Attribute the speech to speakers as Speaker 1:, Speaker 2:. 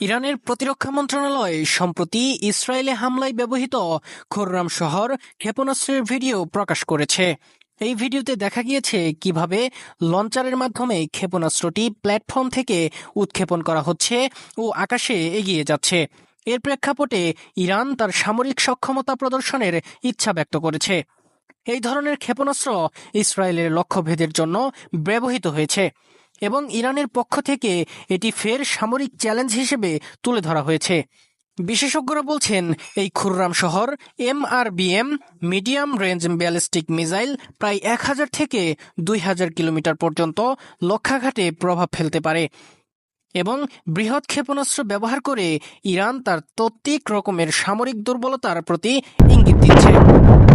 Speaker 1: ইরানের প্রতিরক্ষা মন্ত্রণালয়, সম্প্রতি ইসরায়েলে হামলায় ব্যবহৃত খোররাম শহর ক্ষেপণাস্ত্রের ভিডিও প্রকাশ করেছে। এই ভিডিওতে দেখা গিয়েছে কীভাবে লঞ্চারের মাধ্যমে ক্ষেপণাস্ত্রটি প্ল্যাটফর্ম থেকে উৎক্ষেপণ করা হচ্ছে ও আকাশে এগিয়ে যাচ্ছে। এর প্রেক্ষাপটে ইরান তার সামরিক সক্ষমতা প্রদর্শনের ইচ্ছা ব্যক্ত করেছে। এই ধরনের ক্ষেপণাস্ত্র ইসরায়েলের লক্ষ্যভেদের জন্য ব্যবহৃত হয়েছে। এবং ইরানের পক্ষ থেকে এটি ফের সামরিক চ্যালেঞ্জ হিসেবে তুলে ধরা হয়েছে। বিশেষজ্ঞরা বলছেন, এই Khorramshahr M R MRBM, medium range ballistic missile প্রায় এক হাজার থেকে দুই হাজার কিলোমিটার পর্যন্ত লক্ষ্যাঘাতে প্রভাব ফেলতে পারে এবং বৃহৎ ক্ষেপণাস্ত্র ব্যবহার করে ইরান তার তত্ত্বিক রকমের সামরিক দুর্বলতার প্রতি ইঙ্গিত দিচ্ছে।